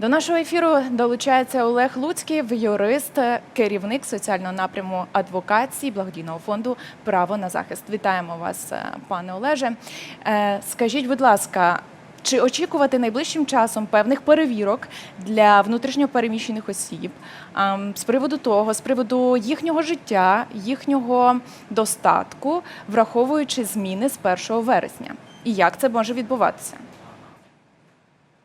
До нашого ефіру долучається Олег Луцький, юрист, керівник соціального напряму адвокації благодійного фонду Право на захист. Вітаємо вас, е, пане Олеже. Е, Скажіть, будь ласка, чи очікувати найближчим часом певних перевірок для внутрішньопереміщених осіб ем, з приводу того, з приводу їхнього життя, їхнього достатку, враховуючи зміни з 1 вересня? І як це може відбуватися?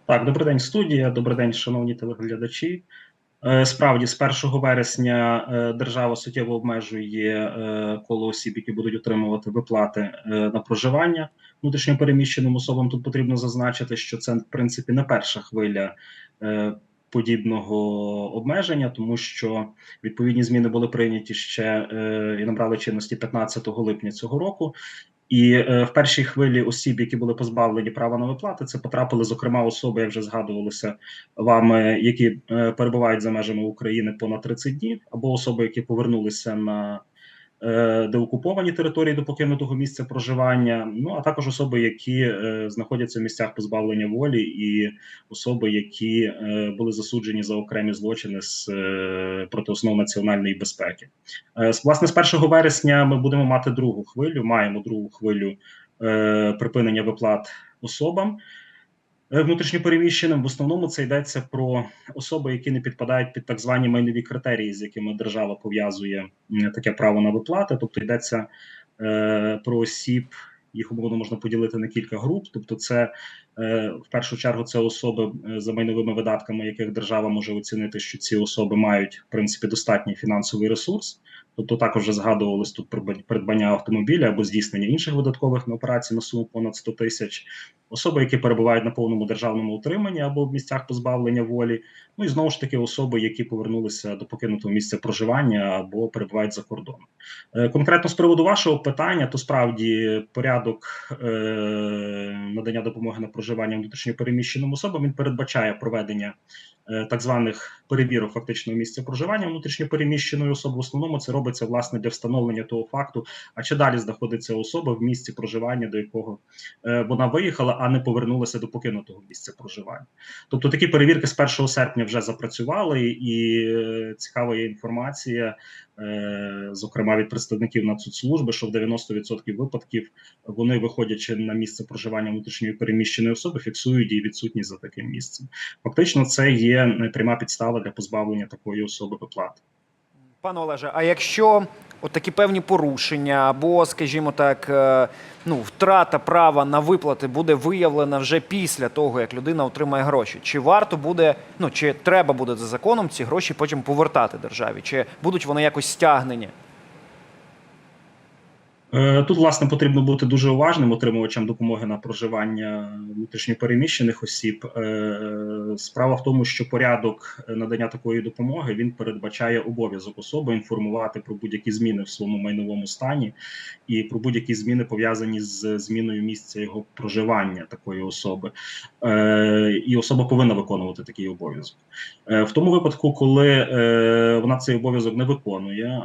Так, добрий день, студія. Добрий день, шановні телеглядачі. Е, Справді, з 1 вересня е, держава суттєво обмежує е, коло осіб, які будуть отримувати виплати на проживання внутрішньопереміщеним особам. Тут потрібно зазначити, що це в принципі не перша хвиля подібного обмеження, тому що відповідні зміни були прийняті ще і набрали чинності 15 липня цього року. І е, в першій хвилі осіб, які були позбавлені права на виплати, це потрапили зокрема особи, як вже згадувалося вами, які е, перебувають за межами України понад 30 днів, або особи, які повернулися на е, деокуповані території до покинутого місця проживання. Ну а також особи, які е, знаходяться в місцях позбавлення волі, і особи, які е, були засуджені за окремі злочини з е, проти основ національної безпеки. Власне, з 1 вересня ми будемо мати другу хвилю. Маємо другу хвилю припинення виплат особам внутрішньопереміщеним. В основному це йдеться про особи, які не підпадають під так звані майнові критерії, з якими держава пов'язує таке право на виплати. Тобто йдеться е, про осіб. Їх умовно можна поділити на кілька груп, тобто, це е, в першу чергу це особи е, за майновими видатками, яких держава може оцінити, що ці особи мають в принципі достатній фінансовий ресурс. Тобто також згадувалось тут придбання- автомобіля або здійснення інших видаткових операцій на суму понад 100 тисяч, особи, які перебувають на повному державному утриманні або в місцях позбавлення волі. Ну і знову ж таки особи, які повернулися до покинутого місця проживання або перебувають за кордоном. Е, Конкретно з приводу вашого питання, то справді порядок е, надання допомоги на проживання внутрішньопереміщеним особам він передбачає проведення е, так званих перевірок фактичного місця проживання внутрішньопереміщеної особи. В основному це робиться власне для встановлення того факту, а чи далі знаходиться особа в місці проживання, до якого е, вона виїхала, а не повернулася до покинутого місця проживання. Тобто такі перевірки з 1 серпня вже запрацювали, і е, цікава є інформація, зокрема від представників Нацслужби, що в 90% випадків вони, виходячи на місце проживання внутрішньої переміщеної особи, фіксують її відсутність за таким місцем. Фактично, це є е, пряма підстава для позбавлення такої особи виплати. Пане Олеже, а якщо от такі певні порушення, або, скажімо так, е, ну, втрата права на виплати буде виявлена вже після того, як людина отримає гроші, чи варто буде, ну чи треба буде за законом ці гроші потім повертати державі, чи будуть вони якось стягнені? Е, Тут, власне, потрібно бути дуже уважним отримувачем допомоги на проживання внутрішньопереміщених осіб. Е, Справа в тому, що порядок надання такої допомоги він передбачає обов'язок особи інформувати про будь-які зміни в своєму майновому стані і про будь-які зміни пов'язані з зміною місця його проживання такої особи. Е, І особа повинна виконувати такий обов'язок. В тому випадку, коли вона цей обов'язок не виконує,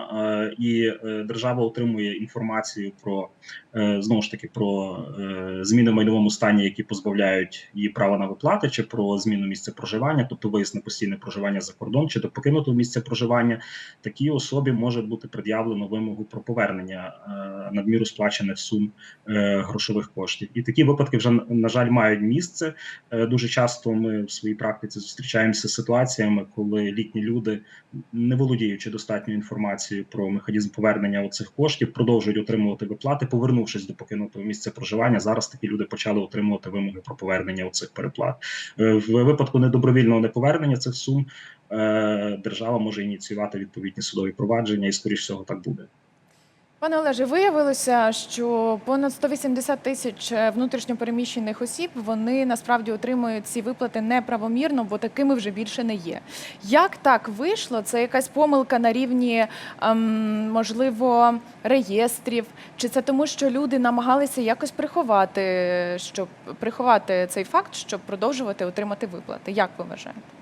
і держава отримує інформацію про е, знову ж таки про е, зміни в майновому стані, які позбавляють її права на виплати, чи про зміну місця проживання, тобто виїзд на постійне проживання за кордон, чи до покинутого місця проживання, такій особі може бути пред'явлено вимогу про повернення е, надміру сплачених сум грошових коштів. І такі випадки вже на жаль мають місце. Дуже часто ми в своїй практиці зустрічаємося з ситуаціями, коли літні люди, не володіючи достатньою інформацією про механізм повернення оцих коштів, продовжують отримувати виплати, повернувшись до покинутого місця проживання. Зараз такі люди почали отримувати вимоги про повернення оцих переплат. Е, В випадку недобровільного неповернення цих сум е, держава може ініціювати відповідні судові провадження, і скоріш всього так буде. Пане Олеже, виявилося, що понад 180 тисяч е, внутрішньопереміщених осіб вони насправді отримують ці виплати неправомірно, бо такими вже більше не є. Як так вийшло? Це якась помилка на рівні, ем, можливо, реєстрів? Чи це тому, що люди намагалися якось приховати, щоб приховати цей факт, щоб продовжувати отримати виплати? Як ви вважаєте?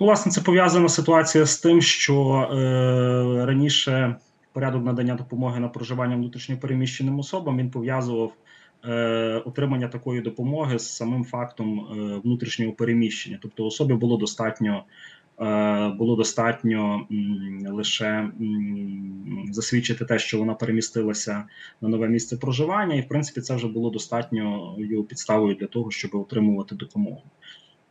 Ну, власне, це пов'язана ситуація з тим, що е, раніше порядок надання допомоги на проживання внутрішньопереміщеним особам він пов'язував е, отримання такої допомоги з самим фактом е, внутрішнього переміщення. Тобто особі було достатньо. е, Було достатньо лише засвідчити те, що вона перемістилася на нове місце проживання, і в принципі це вже було достатньою підставою для того, щоб отримувати допомогу.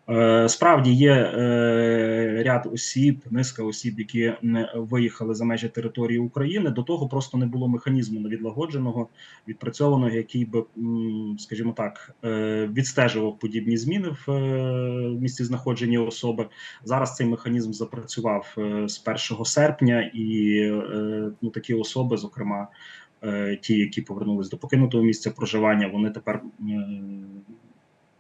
Е, Справді є е, ряд осіб, низка осіб, які виїхали за межі території України. До того просто не було механізму невідлагодженого, відпрацьованого, який би, скажімо так, е, відстежував подібні зміни в місці знаходження особи. Зараз цей механізм запрацював з 1 серпня, і ну, такі особи, зокрема. Ті, які повернулись до покинутого місця проживання, вони тепер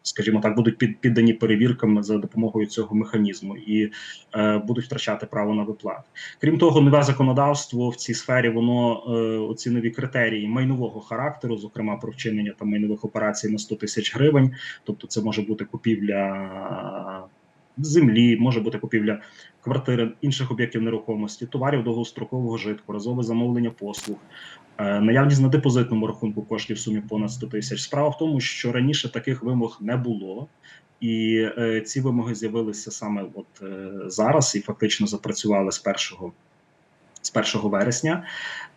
скажімо так, будуть під, піддані перевіркам за допомогою цього механізму і е, будуть втрачати право на виплати. Крім того, нове законодавство в цій сфері воно е, оці критерії майнового характеру, зокрема про вчинення там майнових операцій на 100 тисяч гривень. Тобто, це може бути купівля землі, може бути купівля квартири, інших об'єктів нерухомості, товарів довгострокового житку, разове замовлення послуг. Е, Наявність на депозитному рахунку коштів в сумі понад 100 тисяч. Справа в тому, що раніше таких вимог не було, і е, ці вимоги з'явилися саме от е, зараз і фактично запрацювали з 1 з 1 вересня.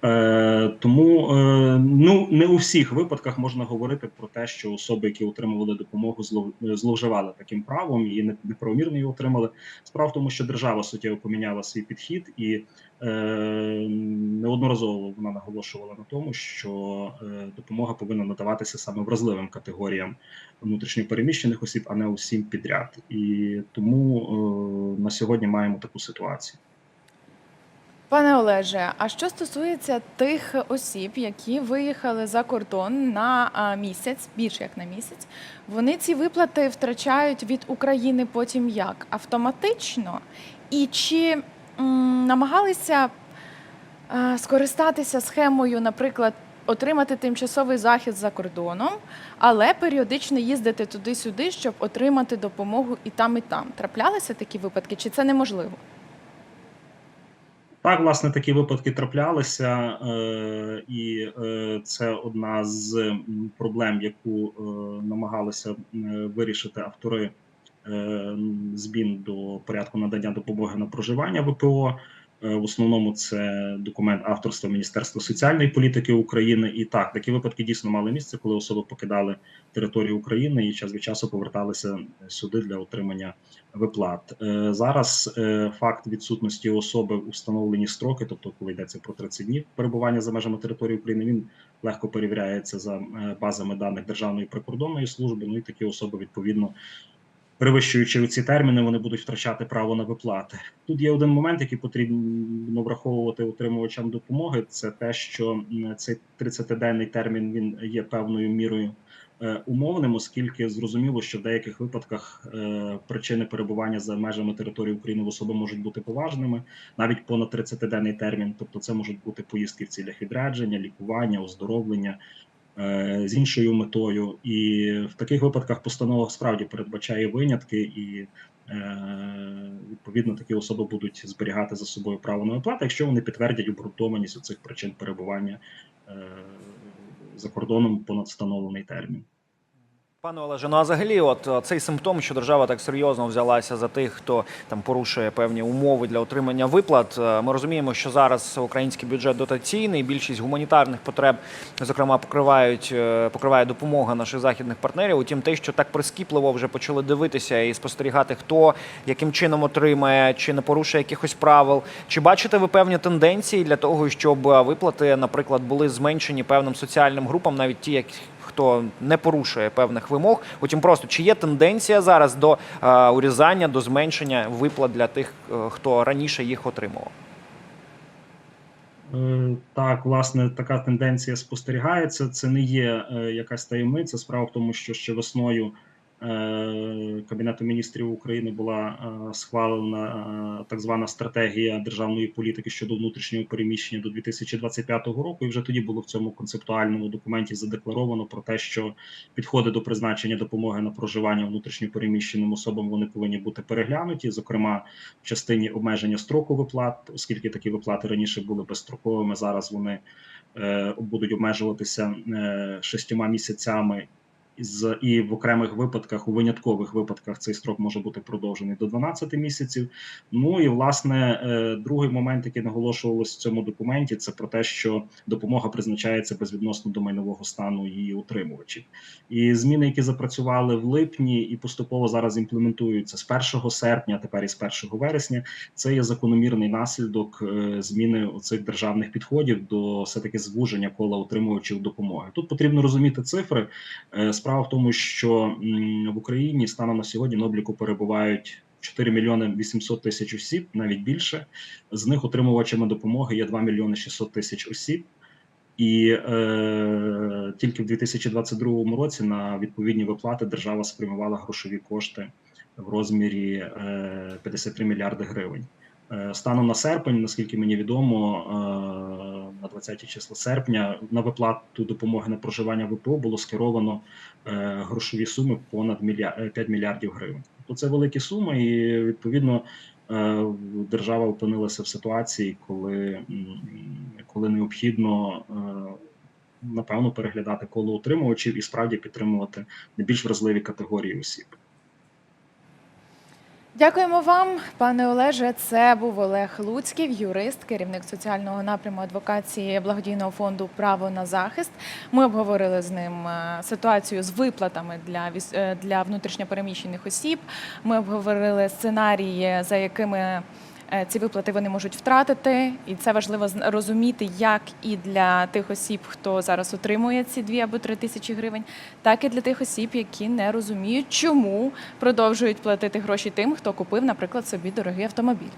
Е, тому е, ну не у всіх випадках можна говорити про те, що особи, які отримували допомогу, злов, зловживали таким правом і не- неправомірно її отримали. Справа в тому, що держава суттєво поміняла свій підхід, і е, неодноразово вона наголошувала на тому, що е, допомога повинна надаватися саме вразливим категоріям внутрішньопереміщених осіб, а не усім підряд. І тому е, на сьогодні маємо таку ситуацію. Пане Олеже, а що стосується тих осіб, які виїхали за кордон на місяць, більше як на місяць, вони ці виплати втрачають від України потім як? Автоматично? І чи м, намагалися а, скористатися схемою, наприклад, отримати тимчасовий захист за кордоном, але періодично їздити туди-сюди, щоб отримати допомогу і там, і там? Траплялися такі випадки, чи це неможливо? Так, власне, такі випадки траплялися, е, і е, це одна з проблем, яку е, намагалися вирішити автори змін до порядку надання допомоги на проживання ВПО. Е, В основному це документ авторства Міністерства соціальної політики України. І так, такі випадки дійсно мали місце, коли особи покидали територію України і час від часу поверталися сюди для отримання виплат. Е, Зараз е, факт відсутності особи у встановлені строки, тобто коли йдеться про 30 днів перебування за межами території України, він легко перевіряється за е, базами даних Державної прикордонної служби. Ну і такі особи відповідно. Перевищуючи ці терміни, вони будуть втрачати право на виплати. Тут є один момент, який потрібно враховувати отримувачам допомоги. Це те, що цей 30-денний термін він є певною мірою е, умовним, оскільки зрозуміло, що в деяких випадках е, причини перебування за межами території України в особи можуть бути поважними, навіть понад 30-денний термін. Тобто, це можуть бути поїздки в цілях відрядження, лікування, оздоровлення. Е, З іншою метою, і в таких випадках постанова справді передбачає винятки, і е, відповідно такі особи будуть зберігати за собою право на оплату, якщо вони підтвердять обґрунтованість цих причин перебування е, за кордоном понад встановлений термін. Пане Олеже, ну а взагалі, от е, цей симптом, що держава так серйозно взялася за тих, хто там порушує певні умови для отримання виплат. е, Ми розуміємо, що зараз український бюджет дотаційний, більшість гуманітарних потреб, зокрема, покривають е, покриває допомога наших західних партнерів. Утім, те, що так прискіпливо вже почали дивитися і спостерігати, хто яким чином отримає, чи не порушує якихось правил. Чи бачите ви певні тенденції для того, щоб виплати, наприклад, були зменшені певним соціальним групам, навіть ті, хто не порушує певних вимог. Утім, просто чи є тенденція зараз до е, урізання, до зменшення виплат для тих, е, хто раніше їх отримував? Так, власне, така тенденція спостерігається. Це не є е, якась таємниця. Справа в тому, що ще весною Кабінету міністрів України була е, схвалена е, так звана стратегія державної політики щодо внутрішнього переміщення до 2025 року. І вже тоді було в цьому концептуальному документі задекларовано про те, що підходи до призначення допомоги на проживання внутрішньо переміщеним особам вони повинні бути переглянуті, зокрема в частині обмеження строку виплат, оскільки такі виплати раніше були безстроковими. Зараз вони е, будуть обмежуватися е, шістьома місяцями. З і в окремих випадках, у виняткових випадках, цей строк може бути продовжений до 12 місяців. Ну і власне е, другий момент, який наголошувалось в цьому документі, це про те, що допомога призначається безвідносно до майнового стану її утримувачів. І зміни, які запрацювали в липні і поступово зараз імплементуються з 1 серпня, тепер і з 1 вересня. Це є закономірний наслідок е, зміни цих державних підходів до все таки звуження кола утримувачів допомоги. Тут потрібно розуміти цифри. Е, Справа в тому, що в Україні станом на сьогодні на обліку перебувають 4 мільйони 800 тисяч осіб, навіть більше. З них отримувачами допомоги є 2 мільйони 600 тисяч осіб. І е, тільки в 2022 році на відповідні виплати держава спрямувала грошові кошти в розмірі е, 53 мільярди гривень. Е, Станом на серпень, наскільки мені відомо, е, на 20 число серпня на виплату допомоги на проживання ВПО було скеровано е, грошові суми понад мілья- е, 5 мільярдів гривень. Тобто це великі суми, і відповідно держава опинилася в ситуації, коли, коли необхідно. Напевно, переглядати коло утримувачів і справді підтримувати найбільш вразливі категорії осіб. Дякуємо вам, пане Олеже. Це був Олег Луцьків, юрист, керівник соціального напряму адвокації благодійного фонду Право на захист. Ми обговорили з ним е, ситуацію з виплатами для е, для внутрішньопереміщених осіб. Ми обговорили сценарії, за якими ці виплати вони можуть втратити, і це важливо розуміти, як і для тих осіб, хто зараз отримує ці дві або три тисячі гривень, так і для тих осіб, які не розуміють, чому продовжують платити гроші тим, хто купив, наприклад, собі дорогий автомобіль.